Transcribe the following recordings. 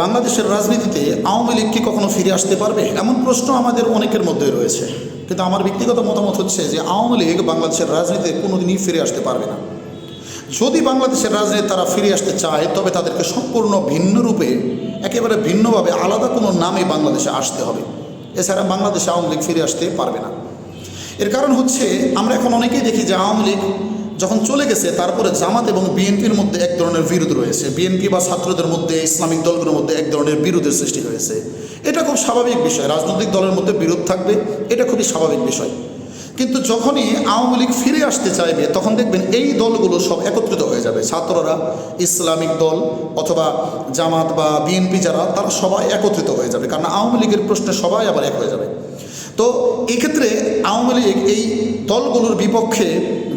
বাংলাদেশের রাজনীতিতে আওয়ামী লীগ কি কখনো ফিরে আসতে পারবে? এমন প্রশ্ন আমাদের অনেকের মধ্যে রয়েছে। কিন্তু আমার ব্যক্তিগত মতামত হচ্ছে যে আওয়ামী লীগ বাংলাদেশের রাজনীতিতে কোনোদিনই ফিরে আসতে পারবে না। যদি বাংলাদেশের রাজনীতি তারা ফিরে আসতে চায়, তবে তাদেরকে সম্পূর্ণ ভিন্ন রূপে, একেবারে ভিন্নভাবে আলাদা কোনো নামে বাংলাদেশে আসতে হবে। এছাড়া বাংলাদেশে আওয়ামী লীগ ফিরে আসতে পারবে না। এর কারণ হচ্ছে, আমরা এখন অনেকেই দেখি যে আওয়ামী লীগ যখন চলে গেছে, তারপরে জামাত এবং বিএনপির মধ্যে এক ধরনের বিরোধ রয়েছে। বিএনপি বা ছাত্রদের মধ্যে, ইসলামিক দলগুলোর মধ্যে এক ধরনের বিরোধের সৃষ্টি হয়েছে। এটা খুব স্বাভাবিক বিষয়। রাজনৈতিক দলের মধ্যে বিরোধ থাকবে, এটা খুবই স্বাভাবিক বিষয়। কিন্তু যখনই আওয়ামী লীগ ফিরে আসতে চাইবে, তখন দেখবেন এই দলগুলো সব একত্রিত হয়ে যাবে। ছাত্ররা, ইসলামিক দল অথবা জামাত বা বিএনপি যারা, তারা সবাই একত্রিত হয়ে যাবে। কারণ আওয়ামী লীগের প্রশ্নে সবাই আবার এক হয়ে যাবে। তো এক্ষেত্রে আওয়ামী লীগ এই দলগুলোর বিপক্ষে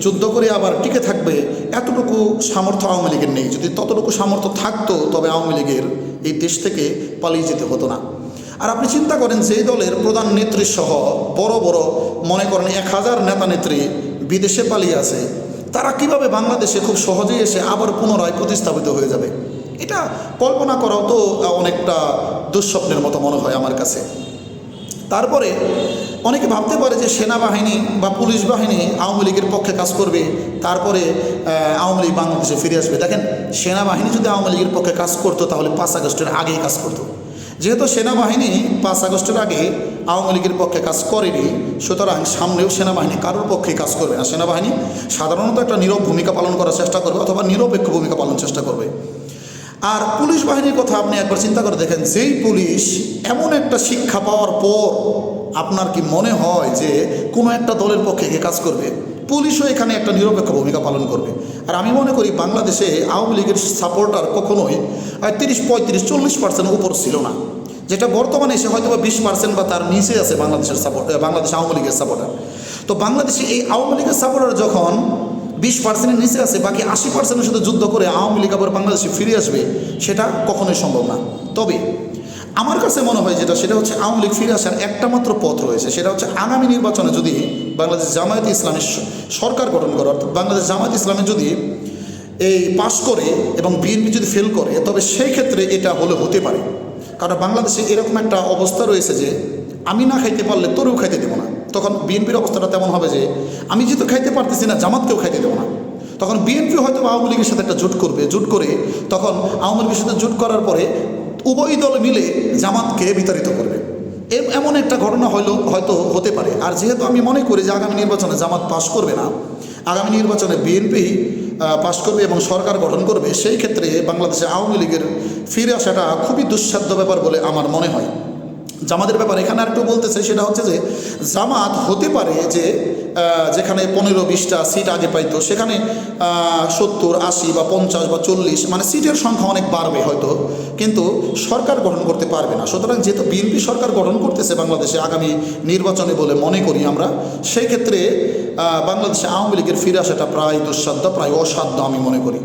যুদ্ধ করে আবার টিকে থাকবে, এতটুকু সামর্থ্য আওয়ামী লীগের নেই। যদি ততটুকু সামর্থ্য থাকতো, তবে আওয়ামী লীগের এই দেশ থেকে পালিয়ে যেতে হতো না। আর আপনি চিন্তা করেন যে দলের প্রধান নেত্রী সহ বড় বড়, মনে করেন এক হাজার নেতা নেত্রী বিদেশে পালিয়ে আছে তারা কীভাবে বাংলাদেশে খুব সহজেই এসে আবার পুনরায় প্রতিস্থাপিত হয়ে যাবে? এটা কল্পনা করাও তো অনেকটা দুঃস্বপ্নের মতো মনে হয় আমার কাছে। তারপরে অনেকে ভাবতে পারে যে সেনাবাহিনী বা পুলিশ বাহিনী আওয়ামী লীগের পক্ষে কাজ করবে, তারপরে আওয়ামী লীগ বাংলাদেশে ফিরে আসবে। দেখেন, সেনাবাহিনী যদি আওয়ামী লীগের পক্ষে কাজ করতো, তাহলে পাঁচ আগস্টের আগেই কাজ করতো। যেহেতু সেনাবাহিনী পাঁচ আগস্টের আগে আওয়ামী লীগের পক্ষে কাজ করেনি, সুতরাং সামনেও সেনাবাহিনী কারোর পক্ষে কাজ করবে না। সেনাবাহিনী সাধারণত একটা নীরব ভূমিকা পালন করার চেষ্টা করবে অথবা নিরপেক্ষ ভূমিকা পালন চেষ্টা করবে। আর পুলিশ বাহিনীর কথা আপনি একবার চিন্তা করে দেখেন, যেই পুলিশ এমন একটা শিক্ষা পাওয়ার পর আপনার কি মনে হয় যে কোনো একটা দলের পক্ষে কে কাজ করবে? পুলিশও এখানে একটা নিরপেক্ষ ভূমিকা পালন করবে। আর আমি মনে করি বাংলাদেশে আওয়ামী লীগের সাপোর্টার কখনোই তিরিশ পঁয়ত্রিশ, চল্লিশ পার্সেন্ট উপর ছিল না। যেটা বর্তমানে এসে হয়তো বা বিশ পার্সেন্ট বা তার নিচে আছে বাংলাদেশের সাপোর্ট, বাংলাদেশ আওয়ামী লীগের সাপোর্টার। তো বাংলাদেশে এই আওয়ামী লীগের সাপোর্টার যখন বিশ পার্সেন্টের নিচে আছে, বাকি আশি পার্সেন্টের সাথে যুদ্ধ করে আওয়ামী লীগ আবার বাংলাদেশে ফিরে আসবে, সেটা কখনোই সম্ভব না। তবে আমার কাছে মনে হয় যেটা, সেটা হচ্ছে আওয়ামী লীগ ফিরে আসার একটা মাত্র পথ রয়েছে, সেটা হচ্ছে আগামী নির্বাচনে যদি বাংলাদেশ জামায়াত ইসলামের সরকার গঠন করে, অর্থাৎ বাংলাদেশ জামায়াত ইসলামে যদি এই পাশ করে এবং বিএনপি যদি ফেল করে, তবে সেই ক্ষেত্রে এটা হলে হতে পারে। কারণ বাংলাদেশে এরকম একটা অবস্থা রয়েছে যে, আমি না খাইতে পারলে তোরেও খাইতে দেবো না। তখন বিএনপির অবস্থাটা তেমন হবে যে, আমি যেহেতু খাইতে পারতেছি না, জামাতকেও খাইতে দেবো না। তখন বিএনপি হয়তো আওয়ামী লীগের সাথে একটা জোট করবে, জোট করে তখন আওয়ামী লীগের সাথে জোট করার পরে উভয় দল মিলে জামাতকে বিতাড়িত করবে। এমন একটা ঘটনা হইল হয়তো হতে পারে। আর যেহেতু আমি মনে করি যে আগামী নির্বাচনে জামাত পাশ করবে না, আগামী নির্বাচনে বিএনপি পাশ করবে এবং সরকার গঠন করবে, সেই ক্ষেত্রে বাংলাদেশে আওয়ামী লীগের ফিরে আসাটা খুবই দুঃসাধ্য ব্যাপার বলে আমার মনে হয়। জামাতের ব্যাপার এখানে আরেকটু বলতে চাই সেটা হচ্ছে যে জামাত হতে পারে যে যেখানে পনেরো বিশটা সিট আগে পাইতো, সেখানে সত্তর, আশি বা পঞ্চাশ বা চল্লিশ মানে সিটের সংখ্যা অনেক বাড়বে হয়তো, কিন্তু সরকার গঠন করতে পারবে না। সুতরাং যেহেতু বিএনপি সরকার গঠন করতেছে বাংলাদেশে আগামী নির্বাচনে বলে মনে করি আমরা, সেই ক্ষেত্রে বাংলাদেশে আওয়ামী লীগের ফিরে আসাটা প্রায় দুঃসাধ্য, প্রায় অসাধ্য আমি মনে করি।